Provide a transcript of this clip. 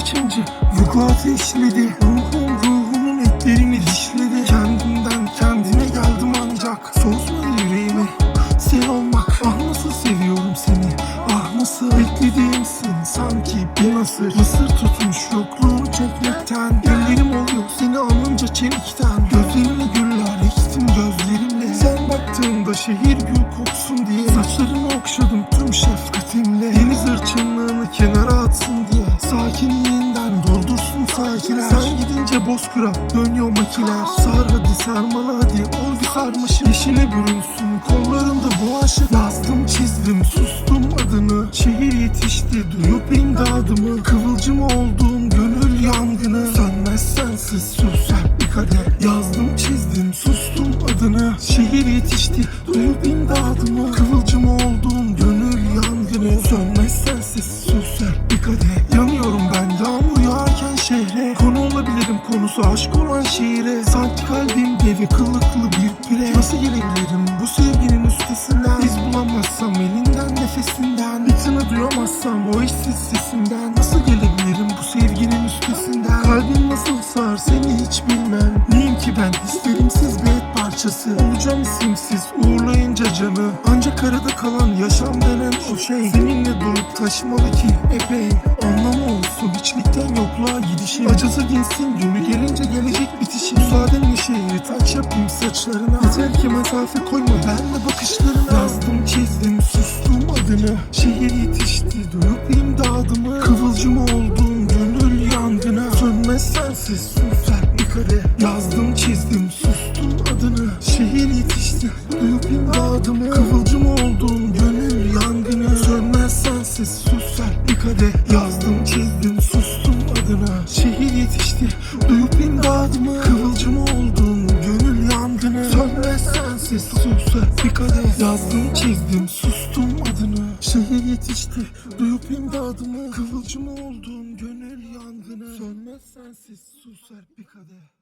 kaçıncı Yugo ateşledi Ruhum ruhumun etlerini dişledi. Kendimden kendine geldim ancak Soğutma yüreğimi Sen olmak Ah nasıl seviyorum seni? Ah nasıl beklediğimsin Sanki bir nasır Mısır tutmuş yokluğunu çekmekten Ellerim oluyor seni alınca çelikten Gözlerine güller ektim gözlerimle. Sen baktığında şehir gül koksun diye. Saçlarını okşadım tüm şefkatimle. Deniz hırçınlığını kenara atsın diye Sakinliğinden doldursun sakiler Sen gidince bozkıra dönüyor makiler Sar hadi sarmala hadi ol bir sarmaşık Yeşile bürünsün kollarında bu aşık Yazdım çizdim sustum adını. Şehir yetişti duyup imdadımı. Kıvılcım olduğum gönül yangını. Sönmez sensiz süsler bir kadeh. Yazdım çizdim sustum adını. Şehir yetişti duyup imdadımı. Kıvılcım olduğum gönül yangını. Sönmez sensiz konusu aşk olan şiire Sanki kalbimde ve kılıklı bir pire. Nasıl gelebilirim bu sevginin üstesinden? İz bulamazsam elinden nefesinden. Bitini duyamazsam o işsiz sesinden Nasıl gelebilirim bu sevginin üstesinden? Kalbim nasıl sar seni hiç bilmem. Neyim ki ben? İsterimsiz bir et parçası. Olacağım isimsiz uğurlayınca canı Ancak arada kalan yaşam denen o şey. Seninle durup taşmalı ki epey. Anlamı olsun hiçlikten yokluğa gidişim. Acısı dinsin günü gelince gelecek bitişim. Müsaadenle şehri taç yapayım saçlarına. Yeter ki mesafe koyma benle bakışlarına. Yazdım çizdim sustum adını. Şehir yetişti duyup imdadımı. Kıvılcım olduğum gönül yangına Sönmez sensiz susar bir kare. Yazdım çizdim sustum adını. Şehir yetişti duyup imdadımı Kıvılcım olduğum gönül yangını Sönmez sensiz susar bir kade Yazdım çizdim sustum adına. Şehir yetişti duyup imdadımı Kıvılcım olduğum gönül yangını Sönmez sensiz susar bir kade Yazdım çizdim sustum adını Şehir yetişti duyup imdadımı Kıvılcım olduğum gönül yangını Sönmez sensiz susar bir kadeh